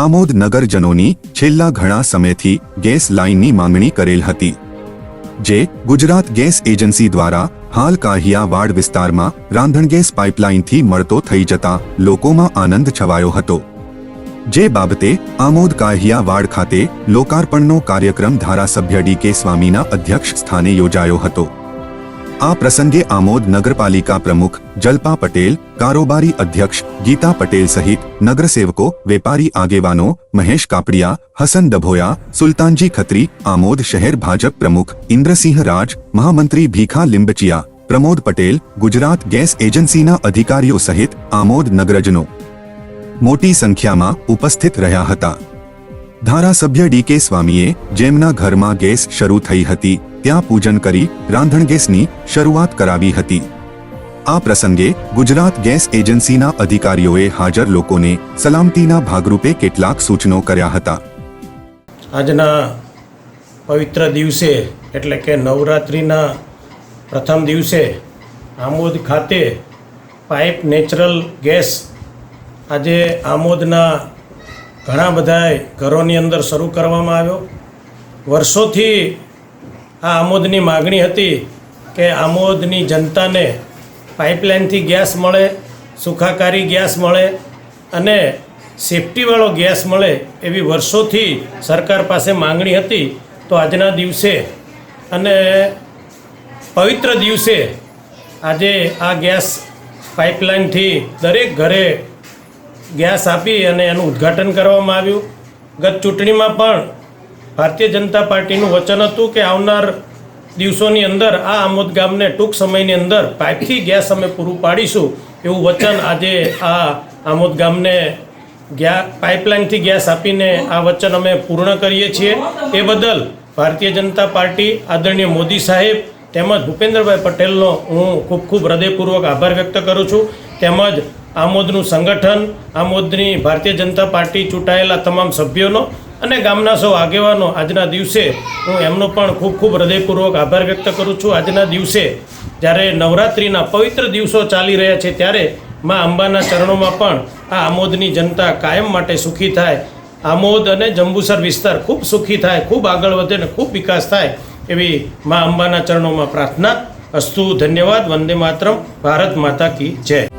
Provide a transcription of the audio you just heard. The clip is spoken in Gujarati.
આમોદ નગરજનોની છેલ્લા ઘણા સમયથી ગેસ લાઇનની માંગણી કરેલ હતી, જે ગુજરાત ગેસ એજન્સી દ્વારા હાલ કાહિયાવાડ વિસ્તારમાં રાંધણગેસ પાઇપલાઇનથી મળતો થઈ જતા લોકોમાં આનંદ છવાયો હતો. જે બાબતે આમોદ કાહિયાવાડ ખાતે લોકાર્પણનો કાર્યક્રમ ધારાસભ્ય ડી કે સ્વામીના અધ્યક્ષ સ્થાને યોજાયો હતો. આ પ્રસંગે આમોદ નગરપાલિકા પ્રમુખ જલપા પટેલ, કારોબારી અધ્યક્ષ ગીતા પટેલ સહિત નગરસેવકો, વેપારી આગેવાનો, મહેશ કાપડિયા, હસન ડભોયા, સુલતાનજી ખત્રી, આમોદ શહેર ભાજપ પ્રમુખ ઇન્દ્રસિંહ રાજ, મહામંત્રી ભીખા લિંબચિયા, પ્રમોદ પટેલ, ગુજરાત ગેસ એજન્સીના અધિકારીઓ સહિત આમોદ નગરજનો મોટી સંખ્યામાં ઉપસ્થિત રહ્યા હતા. ધારાસભ્ય ડી કે સ્વામીએ જેમના ઘરમાં ગેસ શરૂ થઈ હતી ત્યાં પૂજન કરી રાંધણ ગેસની શરૂઆત કરાવી હતી. આ પ્રસંગે ગુજરાત ગેસ એજન્સીના અધિકારીઓએ હાજર લોકોને સલામતીના ભાગરૂપે કેટલાક સૂચનો કર્યા હતા. આજના પવિત્ર દિવસે એટલે કે નવરાત્રિના પ્રથમ દિવસે આમોદ ખાતે પાઇપ નેચરલ ગેસ આજે આમોદના ઘણા બધા ઘરોની અંદર શરૂ કરવામાં આવ્યો. વર્ષોથી આ આમોદની માગણી હતી કે આમોદની જનતાને પાઇપલાઇનથી ગેસ મળે, સુખાકારી ગેસ મળે અને સેફટીવાળો ગેસ મળે એવી વર્ષોથી સરકાર પાસે માંગણી હતી તો આજના દિવસે અને પવિત્ર દિવસે આજે આ ગેસ પાઇપલાઇનથી દરેક ઘરે ગેસ આપી અને એનું ઉદ્ઘાટન કરવામાં આવ્યું. ગત ચૂંટણીમાં પણ ભારતીય જનતા પાર્ટીનું વચન હતું કે આવનાર દિવસોની અંદર આ આમોદ ગામને ટૂંક સમયની અંદર પાઇપથી ગેસ અમે પૂરું પાડીશું એવું વચન આજે આ આમોદ ગામને પાઇપલાઇનથી ગેસ આપીને આ વચન અમે પૂર્ણ કરીએ છીએ. એ બદલ ભારતીય જનતા પાર્ટી આદરણીય મોદી સાહેબ તેમજ ભૂપેન્દ્રભાઈ પટેલનો હું ખૂબ ખૂબ હૃદયપૂર્વક આભાર વ્યક્ત કરું છું. તેમજ આમોદનું સંગઠન, આમોદની ભારતીય જનતા પાર્ટી ચૂંટાયેલા તમામ સભ્યોનો અને ગામના સૌ આગેવાનો આજના દિવસે હું એમનો પણ ખૂબ ખૂબ હૃદયપૂર્વક આભાર વ્યક્ત કરું છું. આજના દિવસે જ્યારે નવરાત્રિના પવિત્ર દિવસો ચાલી રહ્યા છે ત્યારે મા અંબાના ચરણોમાં પણ આ આમોદની જનતા કાયમ માટે સુખી થાય. આમોદ અને જંબુસર વિસ્તાર ખૂબ સુખી થાય, ખૂબ આગળ વધે અને ખૂબ વિકાસ થાય એવી મા અંબાના ચરણોમાં પ્રાર્થના. અસ્તુ ધન્યવાદ, વંદે માતરમ, ભારત માતા કી જય.